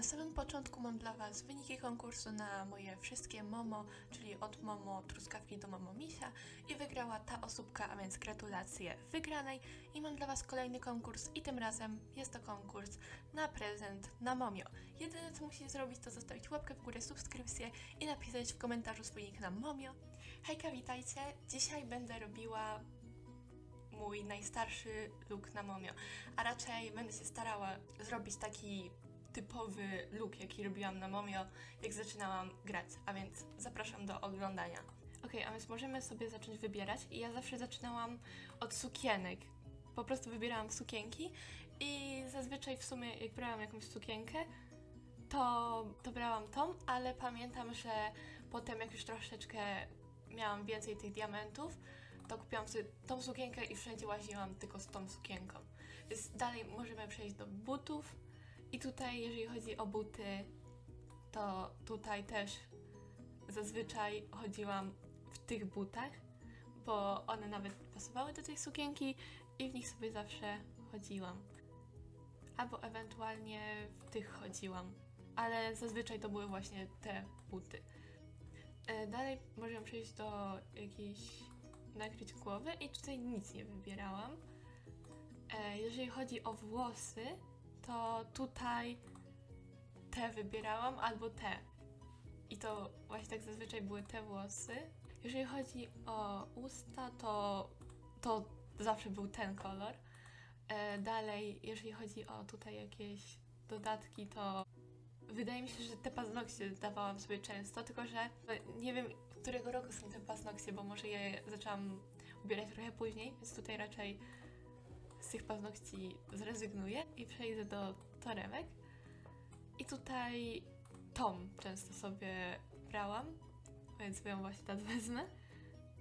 Na samym początku mam dla Was wyniki konkursu na moje wszystkie Momo, czyli od Momo Truskawki do Momo Misia i wygrała ta osóbka, a więc gratulacje wygranej i mam dla Was kolejny konkurs i tym razem jest to konkurs na prezent na Momio. Jedyne co musicie zrobić to zostawić łapkę w górę, subskrypcję i napisać w komentarzu swój nick na Momio. Hejka, witajcie! Dzisiaj będę robiła mój najstarszy look na Momio, a raczej będę się starała zrobić taki typowy look, jaki robiłam na Momio, jak zaczynałam grać, a więc zapraszam do oglądania. Ok, a więc możemy sobie zacząć wybierać i ja zawsze zaczynałam od sukienek. Po prostu wybierałam sukienki i zazwyczaj w sumie jak brałam jakąś sukienkę, to, to brałam tą, ale pamiętam, że potem jak już troszeczkę miałam więcej tych diamentów, to kupiłam sobie tą sukienkę i wszędzie łaziłam tylko z tą sukienką. Więc dalej możemy przejść do butów. I tutaj, jeżeli chodzi o buty, to tutaj też zazwyczaj chodziłam w tych butach, bo one nawet pasowały do tej sukienki i w nich sobie zawsze chodziłam. Albo ewentualnie w tych chodziłam, ale zazwyczaj to były właśnie te buty. E, Dalej możemy przejść do jakiejś nakryć głowy i tutaj nic nie wybierałam. E, Jeżeli chodzi o włosy, to tutaj te wybierałam albo te. I to właśnie tak zazwyczaj były te włosy. Jeżeli chodzi o usta, to, to zawsze był ten kolor. E, Dalej, jeżeli chodzi o tutaj jakieś dodatki, to wydaje mi się, że te paznokcie dawałam sobie często, tylko że nie wiem, którego roku są te paznokcie, bo może je zaczęłam ubierać trochę później, więc tutaj raczej z tych paznokci zrezygnuję i przejdę do toremek. I tutaj Tom często sobie brałam, więc ją właśnie tak wezmę.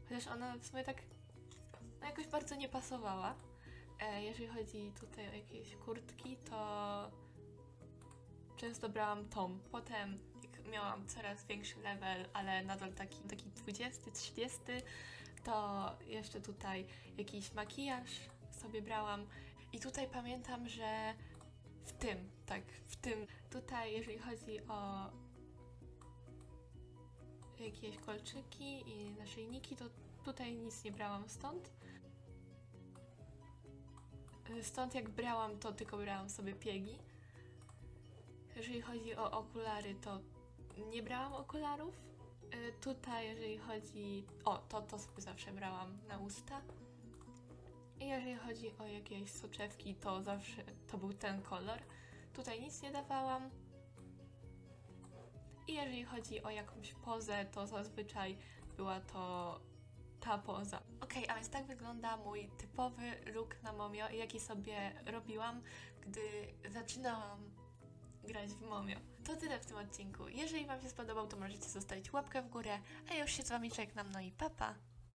Chociaż ona w sumie tak no jakoś bardzo nie pasowała. E, jeżeli chodzi tutaj o jakieś kurtki, to często brałam Tom. Potem, jak miałam coraz większy level, ale nadal taki, taki 20, 30, to jeszcze tutaj jakiś makijaż sobie brałam. I tutaj pamiętam, że w tym, tak, w tym, tutaj jeżeli chodzi o jakieś kolczyki i naszyjniki, to tutaj nic nie brałam stąd. Stąd jak brałam, to tylko brałam sobie piegi. Jeżeli chodzi o okulary, to nie brałam okularów. Y, Tutaj, jeżeli chodzi. O, to, to sobie zawsze brałam na usta. I jeżeli chodzi o jakieś soczewki, to zawsze to był ten kolor. Tutaj nic nie dawałam. I jeżeli chodzi o jakąś pozę, to zazwyczaj była to ta poza. Okej, a więc tak wygląda mój typowy look na Momio, jaki sobie robiłam, gdy zaczynałam grać w Momio. To tyle w tym odcinku. Jeżeli Wam się spodobał, to możecie zostawić łapkę w górę, a już się z Wami żegnam, no i papa!